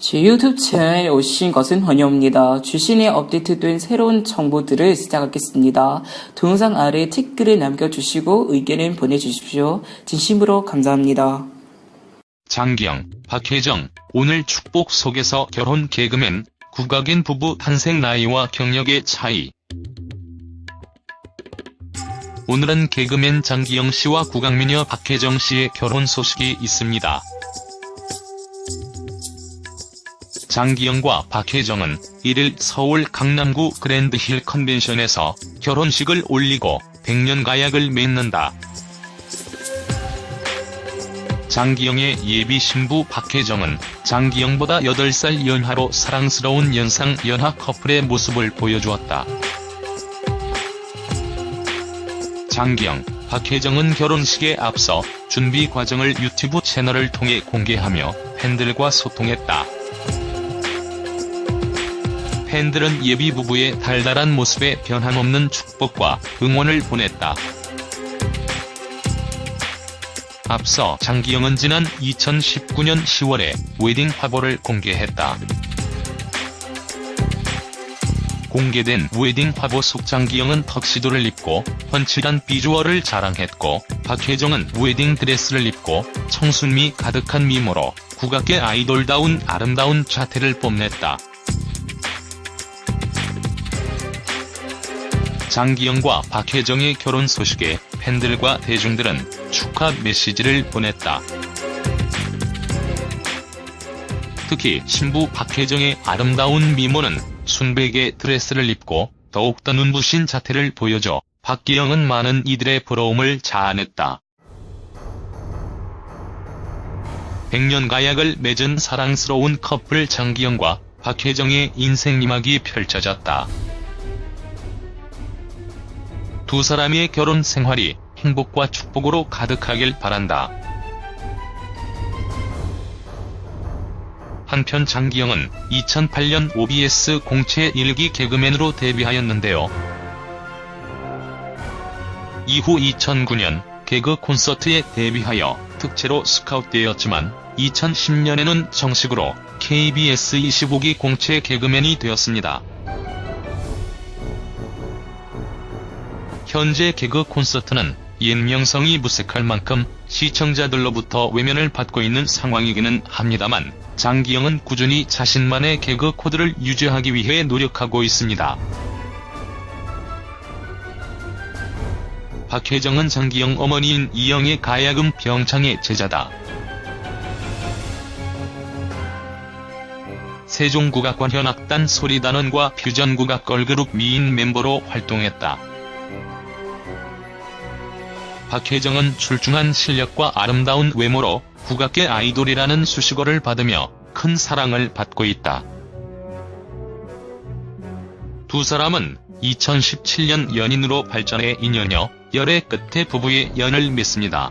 제 유튜브 채널에 오신 것은 환영합니다. 주신에 업데이트된 새로운 정보들을 시작하겠습니다. 동영상 아래 댓글을 남겨주시고 의견을 보내주십시오. 진심으로 감사합니다. 장기영, 박혜정, 오늘 축복 속에서 결혼 개그맨, 국악인 부부 탄생 나이와 경력의 차이. 오늘은 개그맨 장기영 씨와 국악미녀 박혜정 씨의 결혼 소식이 있습니다. 장기영과 박혜정은 1일 서울 강남구 그랜드힐 컨벤션에서 결혼식을 올리고 100년 가약을 맺는다. 장기영의 예비 신부 박혜정은 장기영보다 8살 연하로 사랑스러운 연상 연하 커플의 모습을 보여주었다. 장기영, 박혜정은 결혼식에 앞서 준비 과정을 유튜브 채널을 통해 공개하며 팬들과 소통했다. 팬들은 예비 부부의 달달한 모습에 변함없는 축복과 응원을 보냈다. 앞서 장기영은 지난 2019년 10월에 웨딩 화보를 공개했다. 공개된 웨딩 화보 속 장기영은 턱시도를 입고 펀치한 비주얼을 자랑했고 박혜정은 웨딩 드레스를 입고 청순미 가득한 미모로 국악계 아이돌다운 아름다운 자태를 뽐냈다. 장기영과 박혜정의 결혼 소식에 팬들과 대중들은 축하 메시지를 보냈다. 특히 신부 박혜정의 아름다운 미모는 순백의 드레스를 입고 더욱더 눈부신 자태를 보여줘 박기영은 많은 이들의 부러움을 자아냈다. 백년 가약을 맺은 사랑스러운 커플 장기영과 박혜정의 인생 이막이 펼쳐졌다. 두 사람의 결혼 생활이 행복과 축복으로 가득하길 바란다. 한편 장기영은 2008년 OBS 공채 일기 개그맨으로 데뷔하였는데요. 이후 2009년 개그 콘서트에 데뷔하여 특채로 스카웃되었지만 2010년에는 정식으로 KBS 25기 공채 개그맨이 되었습니다. 현재 개그 콘서트는 옛 명성이 무색할 만큼 시청자들로부터 외면을 받고 있는 상황이기는 합니다만 장기영은 꾸준히 자신만의 개그 코드를 유지하기 위해 노력하고 있습니다. 박혜정은 장기영 어머니인 이영의 가야금 병창의 제자다. 세종국악관 현악단 소리단원과 퓨전국악 걸그룹 미인 멤버로 활동했다. 박혜정은 출중한 실력과 아름다운 외모로 국악계 아이돌이라는 수식어를 받으며 큰 사랑을 받고 있다. 두 사람은 2017년 연인으로 발전해 2년여 열애 끝에 부부의 연을 맺습니다.